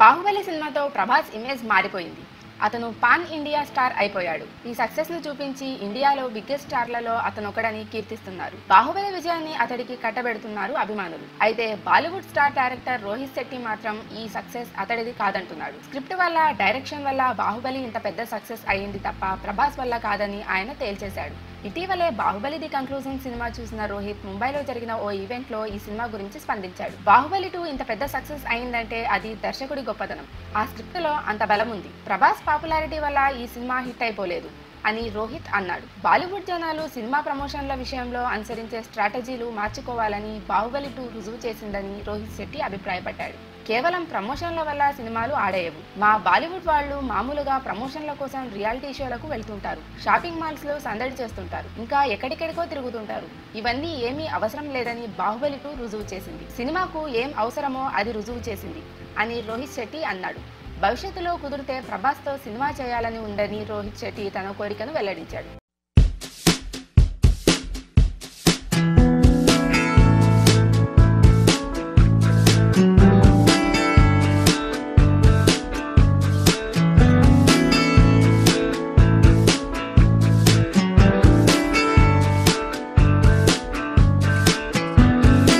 బాహుబలి సినిమాతో ప్రభాస్ ఇమేజ్ మారిపోయింది. అతను పాన్ ఇండియా స్టార్ అయిపోయాడు. ఈ సక్సెస్ను చూపించి ఇండియాలో బిగ్గెస్ట్ స్టార్లలో అతను ఒకడని కీర్తిస్తున్నారు. బాహుబలి విజయాన్ని అతడికి కట్టబెడుతున్నారు అభిమానులు. అయితే బాలీవుడ్ స్టార్ డైరెక్టర్ రోహిత్ శెట్టి మాత్రం ఈ సక్సెస్ అతడిది కాదంటున్నాడు. స్క్రిప్ట్ వల్ల డైరెక్షన్ వల్ల బాహుబలి ఇంత పెద్ద సక్సెస్ అయ్యింది తప్ప ప్రభాస్ వల్ల కాదని ఆయన తేల్చేశాడు. ఇటీవలే బాహుబలి ది కంక్లూజన్ సినిమా చూసిన రోహిత్ ముంబైలో జరిగిన ఓ ఈవెంట్లో ఈ సినిమా గురించి స్పందించాడు. బాహుబలి టూ ఇంత పెద్ద సక్సెస్ అయిందంటే అది దర్శకుడి గొప్పతనం. ఆ స్క్రిప్ట్లో అంత బలం ఉంది. ప్రభాస్ పాపులారిటీ వల్ల ఈ సినిమా హిట్ అయిపోలేదు. అని రోహిత్ అన్నాడు. బాలీవుడ్ జనాలు సినిమా ప్రమోషన్ల విషయంలో అనుసరించే స్ట్రాటజీలు మార్చుకోవాలని బాహుబలి టూ రుజువు చేసిందని రోహిత్ శెట్టి అభిప్రాయపడ్డాడు. కేవలం ప్రమోషన్ల వల్ల సినిమాలు ఆడేయవు. మా బాలీవుడ్ వాళ్ళు మామూలుగా ప్రమోషన్ల కోసం రియాలిటీ షోలకు వెళ్తుంటారు. షాపింగ్ మాల్స్లో సందడి చేస్తుంటారు. ఇంకా ఎక్కడికెక్కడికో తిరుగుతుంటారు. ఇవన్నీ ఏమీ అవసరం లేదని బాహుబలి టూ రుజువు చేసింది. సినిమాకు ఏం అవసరమో అది రుజువు చేసింది అని రోహిత్ శెట్టి అన్నాడు. భవిష్యత్తులో కుదిరితే ప్రభాస్తో సినిమా చేయాలని ఉందని రోహిత్ శెట్టి తన కోరికను వెల్లడించాడు.